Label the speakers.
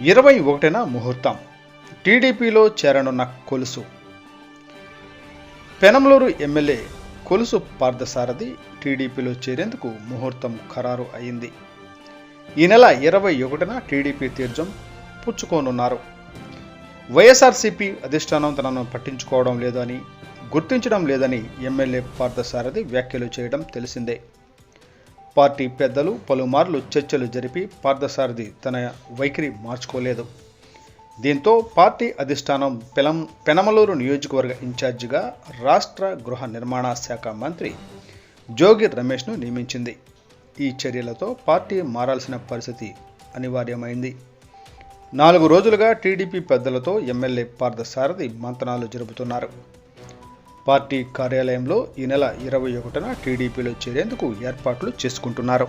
Speaker 1: ఇరవై ఒకటిన ముహూర్తం. టీడీపీలో చేరనున్న కొలుసు. పెనంలూరు ఎమ్మెల్యే కొలుసు పార్థసారథి టీడీపీలో చేరేందుకు ముహూర్తం ఖరారు అయింది. ఈ నెల ఇరవై ఒకటిన టీడీపీ తీర్జం పుచ్చుకోనున్నారు. వైఎస్ఆర్సీపీ అధిష్టానం తనను పట్టించుకోవడం లేదని గుర్తించడం లేదని ఎమ్మెల్యే పార్థసారథి వ్యాఖ్యలు చేయడం తెలిసిందే. పార్టీ పెద్దలు పలుమార్లు చర్చలు జరిపి పార్థసారథి తన వైఖరి మార్చుకోలేదు. దీంతో పార్టీ అధిష్టానం పెలం పెనమలూరు నియోజకవర్గ ఇన్ఛార్జిగా రాష్ట్ర గృహ నిర్మాణ శాఖ మంత్రి జోగి రమేష్ను నియమించింది. ఈ చర్యలతో పార్టీ మారాల్సిన పరిస్థితి అనివార్యమైంది. నాలుగు రోజులుగా టీడీపీ పెద్దలతో ఎమ్మెల్యే పార్థసారథి మంతనాలు జరుపుతున్నారు. పార్టీ కార్యాలయంలో ఈ నెల ఇరవై ఒకటిన టీడీపీలో చేరేందుకు ఏర్పాట్లు చేసుకుంటున్నారు.